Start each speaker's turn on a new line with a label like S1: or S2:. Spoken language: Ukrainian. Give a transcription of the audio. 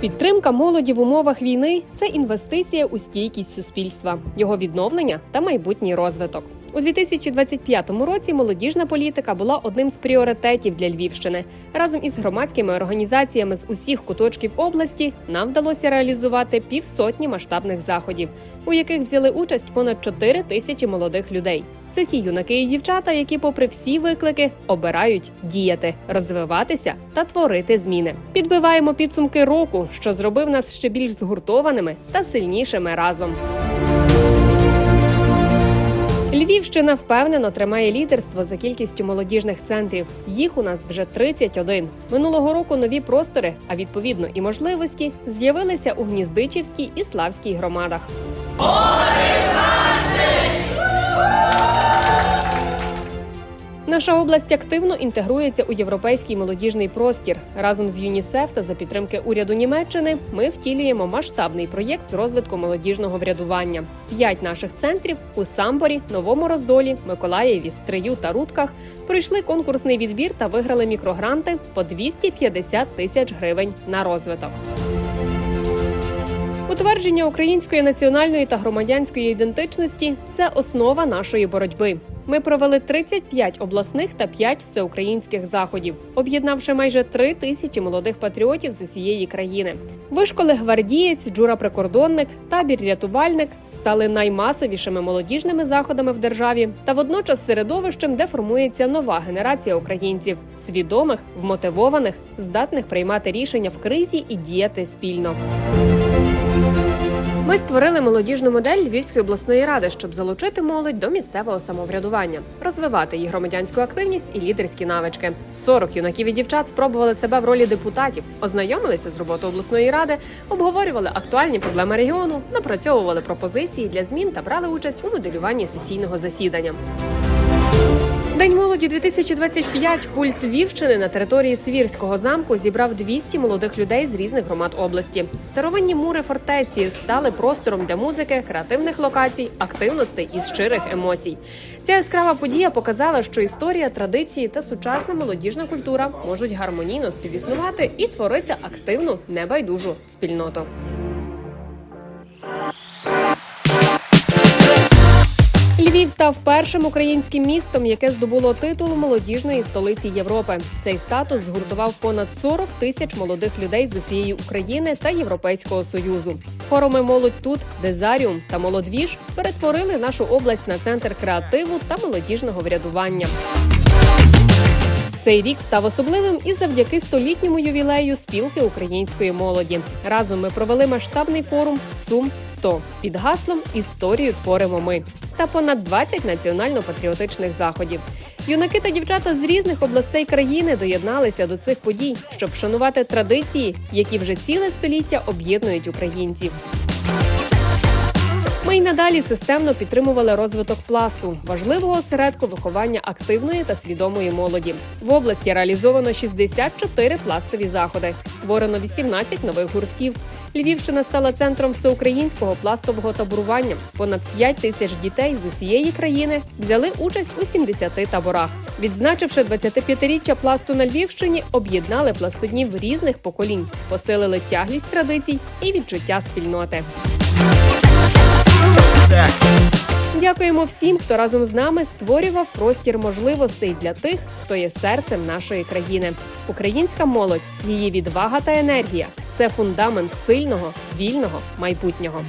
S1: Підтримка молоді в умовах війни це інвестиція у стійкість суспільства, його відновлення та майбутній розвиток. У 2025 році молодіжна політика була одним з пріоритетів для Львівщини. Разом із громадськими організаціями з усіх куточків області нам вдалося реалізувати півсотні масштабних заходів, у яких взяли участь понад 4 тисячі молодих людей. Це ті юнаки і дівчата, які, попри всі виклики, обирають діяти, розвиватися та творити зміни. Підбиваємо підсумки року, що зробив нас ще більш згуртованими та сильнішими разом. Львівщина впевнено тримає лідерство за кількістю молодіжних центрів. Їх у нас вже 31. Минулого року нові простори, а відповідно і можливості, з'явилися у Гніздичівській і Славській громадах. Наша область активно інтегрується у європейський молодіжний простір. Разом з ЮНІСЕФ та за підтримки уряду Німеччини ми втілюємо масштабний проєкт з розвитку молодіжного врядування. П'ять наших центрів у Самборі, Новому Роздолі, Миколаєві, Стрию та Рудках пройшли конкурсний відбір та виграли мікрогранти по 250 тисяч гривень на розвиток. Утвердження української національної та громадянської ідентичності це основа нашої боротьби. Ми провели 35 обласних та 5 всеукраїнських заходів, об'єднавши майже 3 тисячі молодих патріотів з усієї країни. Вишколи гвардієць, джура прикордонник, табір рятувальник стали наймасовішими молодіжними заходами в державі та водночас середовищем, де формується нова генерація українців, свідомих, вмотивованих, здатних приймати рішення в кризі і діяти спільно. Ми створили молодіжну модель Львівської обласної ради, щоб залучити молодь до місцевого самоврядування, розвивати її громадянську активність і лідерські навички. 40 юнаків і дівчат спробували себе в ролі депутатів, ознайомилися з роботою обласної ради, обговорювали актуальні проблеми регіону, напрацьовували пропозиції для змін та брали участь у моделюванні сесійного засідання. День молоді 2025 пульс Львівщини на території Свірського замку зібрав 200 молодих людей з різних громад області. Старовинні мури фортеці стали простором для музики, креативних локацій, активностей і щирих емоцій. Ця яскрава подія показала, що історія, традиції та сучасна молодіжна культура можуть гармонійно співіснувати і творити активну небайдужу спільноту. Став першим українським містом, яке здобуло титул молодіжної столиці Європи. Цей статус згуртував понад 40 тисяч молодих людей з усієї України та Європейського союзу. Форуми Молодь тут, Дезаріум та Молодвіж перетворили нашу область на центр креативу та молодіжного врядування. Цей рік став особливим і завдяки столітньому ювілею спілки української молоді. Разом ми провели масштабний форум Сум 100 під гаслом Історію творимо ми та понад 20 національно-патріотичних заходів. Юнаки та дівчата з різних областей країни доєдналися до цих подій, щоб вшанувати традиції, які вже ціле століття об'єднують українців. Ми й надалі системно підтримували розвиток пласту, важливого осередку виховання активної та свідомої молоді. В області реалізовано 64 пластові заходи, створено 18 нових гуртків. Львівщина стала центром всеукраїнського пластового таборування. Понад 5 тисяч дітей з усієї країни взяли участь у 70 таборах. Відзначивши 25-річчя пласту на Львівщині, об'єднали пластунів різних поколінь, посилили тяглість традицій і відчуття спільноти. Дякуємо всім, хто разом з нами створював простір можливостей для тих, хто є серцем нашої країни. Українська молодь, її відвага та енергія це фундамент сильного, вільного майбутнього.